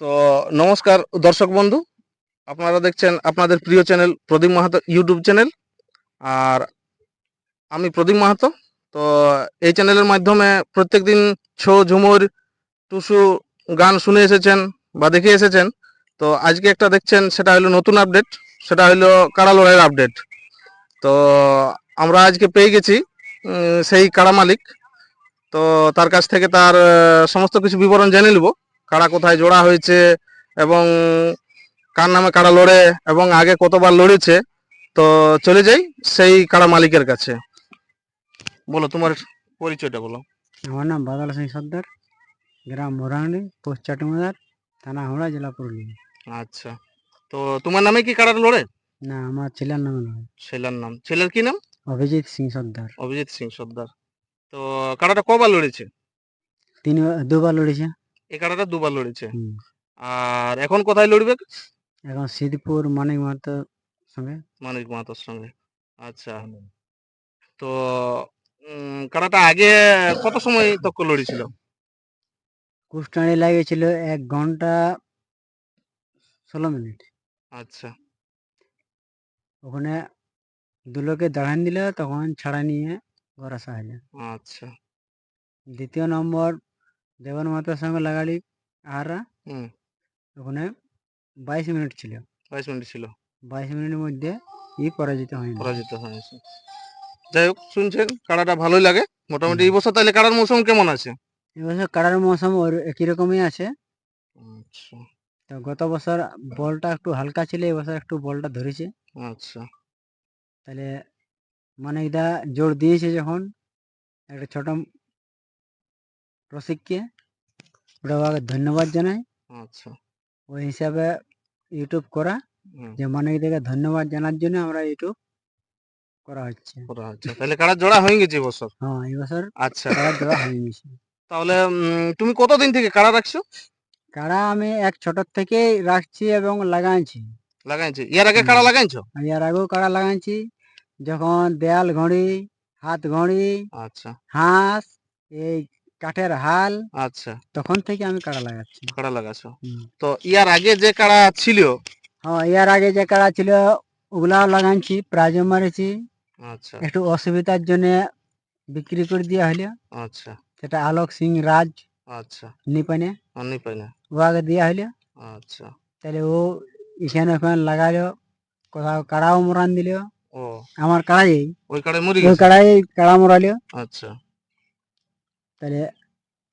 তো নমস্কার দর্শক বন্ধু, আপনারা দেখছেন আপনাদের প্রিয় channel Pradip Mahato YouTube channel. আর আমি প্রদীপ মাহাতো, তো এই চ্যানেলের মাধ্যমে প্রত্যেকদিন ছৌ ঝুমুর, টুসু গান শুনে এসেছেন বা দেখে এসেছেন। তো আজকে একটা দেখছেন, সেটা হলো নতুন আপডেট, সেটা হলো কাড়া লড়াইয়ের আপডেট। তো আমরা আজকে পেয়ে গেছি সেই কাড়া মালিক। তো তার কাছ থেকে তার সমস্ত কিছু বিবরণ জেনে নেব। কাড়া কোথায় জোড়া হয়েছে এবং কার নামে কারা লড়ে এবং আগে কতবার লড়েছে তো চলে যাই সেই কারা মালিকের কাছে। বলো তোমার পরিচয়টা বলো। আমার নাম বাদাল সিং সর্দার গ্রাম মোরাংডি পোস্ট চাটুমাদার থানা হাওড়া জেলা পুরুলিয়া। আচ্ছা তো তোমার নামে কি কাড়া লড়ে? না আমার ছেলের নাম নয় ছেলের নাম ছেলের কি নাম? অভিজিৎ সিং সর্দার। অভিজিৎ সিং সর্দার। তো কারাটা কবার লড়েছে? তিনি দুবার লড়েছে। কাড়াটা দুবার লড়েছে। হুম। আর এখন কোথায় লড়বে? এখন সিদ্ধপুর মানিক মাহাতো সঙ্গে। মানিক মাহাতোর সঙ্গে। আচ্ছা। তো উম, কাড়াটা আগে কত সময় তক্ক লড়েছিল? কুষ্টানি লাগিয়েছিল এক ঘণ্টা ষোলো মিনিট। আচ্ছা। ওখানে দুলোকে দাঁড়ান দিল তখন ছাড়া নিয়ে ঘর আসা হলো আচ্ছা। দ্বিতীয় নম্বর দেবন মাতার সঙ্গে লাগালি আহারা হুম। ওখানে বাইশ মিনিট ছিল। বাইশ মিনিট ছিল। বাইশ মিনিটের মধ্যে ই পরাজিত হয়নি। পরাজিত হয়েছে। যাই হোক শুনছেন কাড়াটা ভালোই লাগে। মোটামুটি এই বছর তাহলে কাড়ার মৌসুম কেমন আছে? এবছর কাড়ার মৌসুম ওর একই রকমই আছে। আচ্ছা। তো গত বছর বলটা একটু হালকা ছিল এবছর একটু বলটা ধরেছে। আচ্ছা। তাহলে মানে এটা জোর দিয়েছে যখন একটা ছোট রসিককে ওটা ওকে ধন্যবাদ জানাই। আচ্ছা। ওই হিসাবে ইউটিউব করা। যে মানে এটাকে ধন্যবাদ জানার জন্য আমরা ইউটিউব করা হচ্ছে। করা হচ্ছে। তাহলে কাড়া জোড়া হয়ে গেছে এবছর হ্যাঁ এই বছর আচ্ছা। কাড়া দেওয়া হয়ে গেছে তাহলে তুমি কতদিন থেকে কাড়া রাখছো? কাড়া আমি এক ছোট থেকেই রাখছি এবং লাগাইছি। লাগাইছে। ইয়ার আগে। কাড়া লাগাইছো? এর আগেও কাড়া লাগাইছি। যখন দেয়াল ঘড়ি হাত ঘড়ি আচ্ছা। হাঁস এই কাঠের হাল আচ্ছা। তখন থেকে আমি কাড়া লাগাচ্ছি। কাড়া লাগাছো তো ইয়ার আগে যে কাড়া ছিল? হ্যাঁ এর আগে যে কাড়া ছিল ওগুলাও লাগাইছি প্রাইজও মারেছি। আচ্ছা। একটু অসুবিধার জন্য বিক্রি করে দেওয়া হলো আচ্ছা। সেটা আলোক সিং রাজ আচ্ছা। নিপানে অনেক পাই না ওকে দেওয়া হলো আচ্ছা। তাহলে ও এখানে ওখানে লাগাইলো কোথাও কাড়াও মরান দিল। ও। আমার কাড়াই ওই কাড়াই মরে ওই কাড়াই কাড়া মরালো আচ্ছা। তাহলে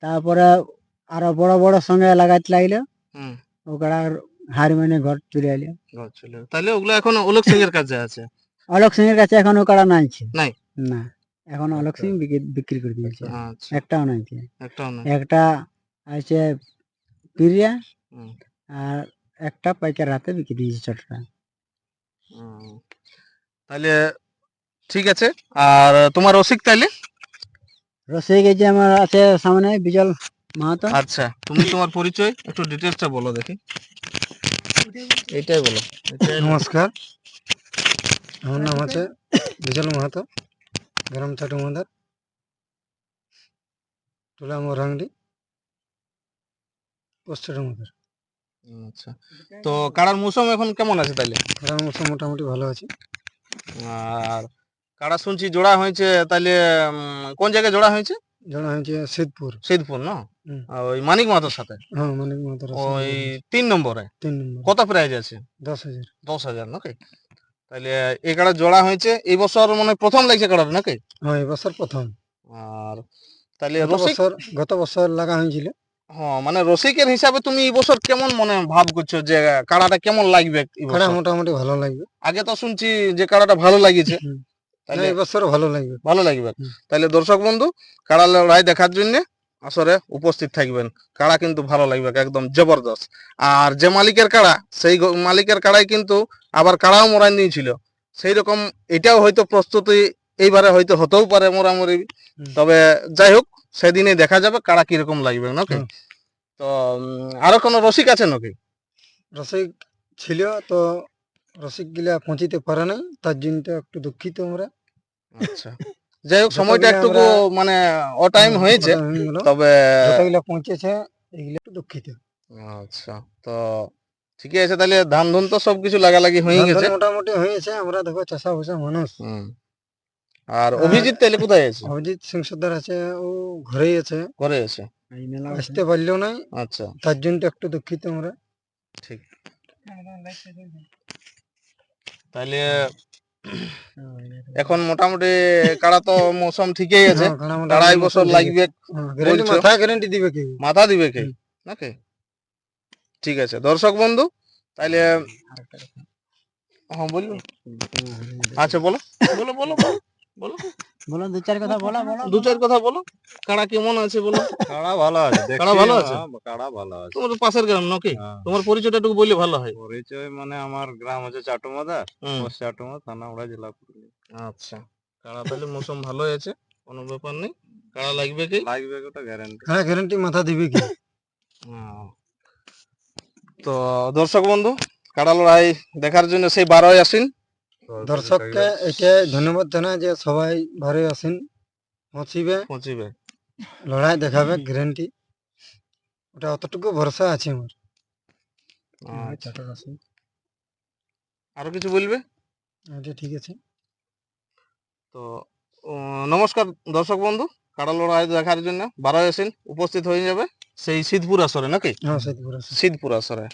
তারপরে আরও বড় বড় সঙ্গে লাগাইতে লাগল। হুম। ও কাড়ার হার মানে ঘর চলে এলো ঘর চলে তাহলে ওগুলো এখন অলোক সিং এর কাছে আছে? অলোক সিং এর কাছে এখন ও কাড়া নাইছে নাই? না এখন অলোক সিং বিক্রি- বিক্রি করে দিয়েছে। আচ্ছা। একটাও নাইছে একটাও না একটা আছে পিরিয়া আর একটা পাইকার হাতে বিক্রি দিয়েছে ছোটটা তাহলে ঠিক আছে। আর তোমার রসিক তাইলে? রসিক এই যে আমার আছে সামনে বিজল মাহাতো। আচ্ছা তুমি তোমার পরিচয় একটু ডিটেলসটা বলো দেখি। এইটাই বলো নমস্কার আমার নাম আছে বিজল মাহাতো গ্রাম চাটুমাদার টোলা মোরাংডি পোস্ট চাটুমাদার আচ্ছা তো কাড়ার মৌসুম এখন কেমন আছে তাইলে? গ্রাম মৌসুম মোটামুটি ভালো আছে। আর কাড়া শুনছি জোড়া হয়েছে তাহলে কোন জায়গায় জোড়া হয়েছে? জোড়া হয়েছে সিদ্ধপুর। সিদ্ধপুর না? ওই মানিক মাতার সাথে? হ্যাঁ মানিক মাহাতোর আছে। ওই তিন নম্বরে? তিন নম্বর। কত প্রাইজ আছে? দশ হাজার। দশ হাজার নাকি? তাহলে এই কাড়া জোড়া হয়েছে এই বছর মানে প্রথম লাগছে কাড়াটা নাকি? হ্যাঁ এবছর প্রথম। আর তাহলে গত বছর গত বছর লাগা হয়েছিল। হ্যাঁ মানে রসিকের হিসাবে তুমি এই বছর কেমন মনে ভাব করছ যে কাড়াটা কেমন লাগবে এই কাড়া মোটামুটি ভালো লাগবে। আগে তো শুনছি যে কাড়াটা ভালো লাগিয়েছে। তাহলে এবছর ভালো লাগবে। ভালো লাগবে। তাহলে দর্শক বন্ধু কাড়া লড়াই দেখার জন্য আসরে উপস্থিত থাকবেন। কাড়া কিন্তু ভালো লাগবে একদম জবরদস্ত। আর যে মালিকের কাড়া সেই মালিকের কাড়াই কিন্তু আবার কাড়াও মোড়াই নিয়েছিল সেই রকম এটাও হয়তো প্রস্তুতি এইবারে হয়তো হতেও পারে মোরামুরি। তবে যাই হোক সেদিনে দেখা যাবে কাড়া কীরকম লাগবে নাকি। তো আরও কোনো রসিক আছে নাকি? রসিক ছিল তো রসিক গিলা পৌঁছিতে পারে নাই। তার জন্য একটু দুঃখিত আমরা। আচ্ছা। যাই হোক সময়টা একটু মানে অ টাইম হয়েছে ওটা হয়ে গেল। তবে যতগুলা পৌঁছেছে এগুলো একটু দুঃখিত। আচ্ছা তো ঠিকই আছে তাহলে ধান ধুন তো সবকিছু লাগালাগি হয়ে গেছে। মোটামুটি হয়েছে আমরা দেখো চাষা ভুষা মানুষ আর অভিজিৎ তাহলে কোথায় আছে? অভিজিৎ সিং সর্দার আছে ও ঘরেই আছে। ঘরে আছে? আসতে পারলেও নাই আচ্ছা। তার জন্য একটু দুঃখিত আমরা। ঠিক। তাহলে এখন মোটামুটি কাড়া তো মৌসুম ঠিকই আছে। হ্যাঁ, আড়াই বছর লাগবে। হ্যাঁ, মাথা গ্যারান্টি দিবে কি মাথা দিবে কে নাকি? ঠিক আছে দর্শক বন্ধু তাইলে হ্যাঁ বলুন আচ্ছা বলো বলো বলো বলো, বলো দু চার কথা বলা বলো। দু চার কথা বলো। কাড়া কেমন আছে বলো কাড়া ভালো আছে? কাড়া ভালো আছে? হ্যাঁ, কাড়া ভালো আছে? তোমার পাশের গ্রাম নাকি? হ্যাঁ। তোমার পরিচয়টা একটু বললে ভালো হয়। পরিচয় মানে আমার গ্রাম হচ্ছে চাটুমাদা হুম। চাটুমা থানা ওড়া জেলা আচ্ছা। কাড়া তাহলে মৌসুম ভালোই আছে কোনো ব্যাপার নেই। কাড়া লাগবে কি? লাগবে ওটা গ্যারান্টি হ্যাঁ গ্যারান্টি মাথা দিবে কি? তো দর্শক বন্ধু কাড়া লড়াই দেখার জন্য সেই বারোই আসিন। দর্শককে এটাই ধন্যবাদ জানাই যে সবাই ঘরে আসেন পৌঁছিবে। পৌঁছিবে। লড়াই দেখাবে গ্যারান্টি। ওটা অতটুকু ভরসা আছে আমার। আচ্ছা। আরও কিছু বলবে? এটা ঠিক আছে। তো নমস্কার দর্শক বন্ধু। কাড়া লড়াই দেখার জন্য বারো আসেন উপস্থিত হয়ে যাবে সেই সিদ্ধপুর আসরে নাকি? হ্যাঁ সিদ্ধপুর আসরে।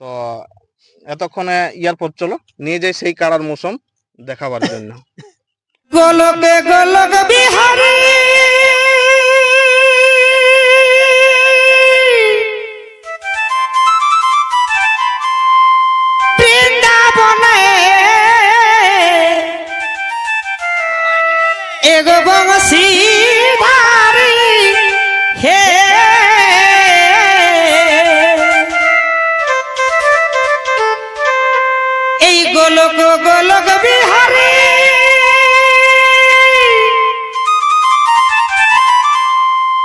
তো এতক্ষণে ইয়ার পর চলো নিয়ে যাই সেই কারার মৌসুম দেখাবার জন্য। গোলকে গোলক বিহারি। গোলক গোলক বিহারি।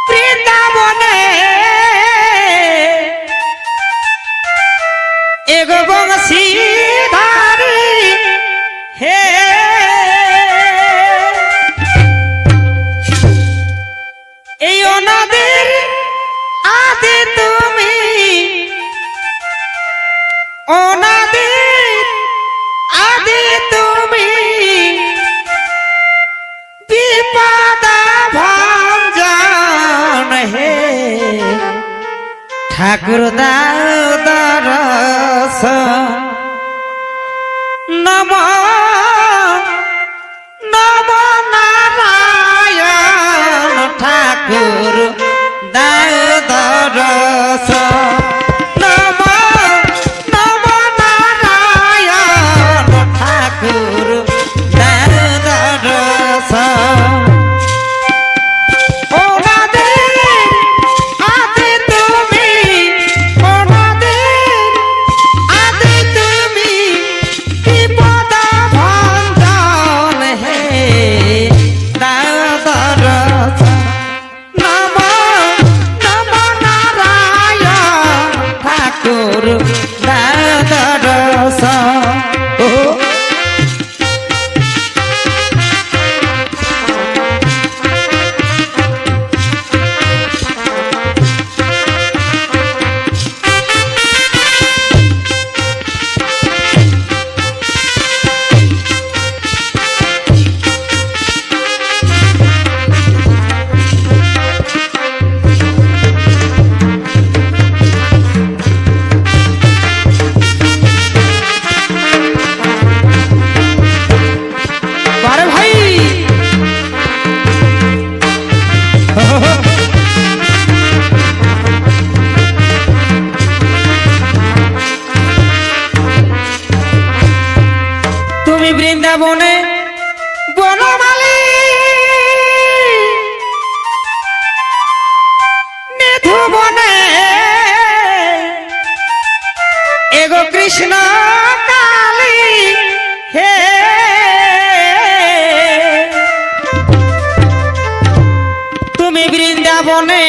বৃন্দাবনে এগো হে। তুমি ঠাকুর দাও দরস। নম নম নারায়ণ ঠাকুর দাও বৃন্দাবনে বনমালী। নিধুবনে এগো কৃষ্ণ কালী হে। তুমি বৃন্দাবনে